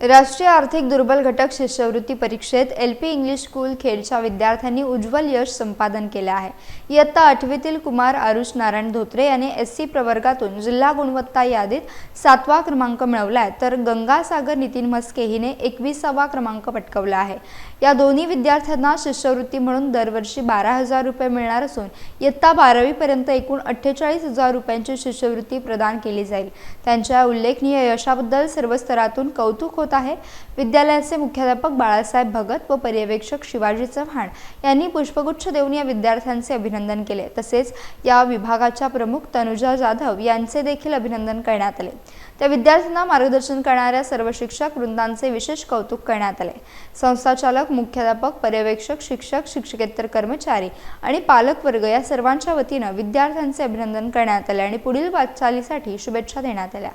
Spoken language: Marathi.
राष्ट्रीय आर्थिक दुर्बल घटक शिष्यवृत्ती परीक्षेत एल पी इंग्लिश स्कूल खेडच्या विद्यार्थ्यांनी उज्ज्वल यश संपादन केले आहे. इयत्ता आठवीतील कुमार आरुष नारायण धोत्रे यांनी एस सी प्रवर्गातून जिल्हा गुणवत्ता यादीत सातवा क्रमांक मिळवला आहे तर गंगासागर नितीन मस्के हिने एकविसावा क्रमांक पटकवला आहे. या दोन्ही विद्यार्थ्यांना शिष्यवृत्ती म्हणून दरवर्षी बारा हजार रुपये मिळणार असून इयत्ता बारावीपर्यंत एकूण अठ्ठेचाळीस हजार रुपयांची शिष्यवृत्ती प्रदान केली जाईल. त्यांच्या उल्लेखनीय यशाबद्दल सर्व स्तरातून कौतुक होत आहे. विद्यालयाचे मुख्याध्यापक बाळासाहेब भगत व पर्यवेक्षक शिवाजी चव्हाण यांनी पुष्पगुच्छ देऊन या विद्यार्थ्यांचे अभिनंदन केले. तसेच या विभागाच्या प्रमुख तनुजा जाधव यांचे देखील अभिनंदन करण्यात आले. त्या विद्यार्थ्यांना मार्गदर्शन करणाऱ्या सर्व शिक्षक वृंदांचे विशेष कौतुक करण्यात आले. संस्थाचालक मुख्याध्यापक पर्यवेक्षक शिक्षक शिक्षकेतर कर्मचारी आणि पालक वर्ग या सर्वांच्या वतीनं विद्यार्थ्यांचे अभिनंदन करण्यात आले आणि पुढील वाटचालीसाठी शुभेच्छा देण्यात आल्या.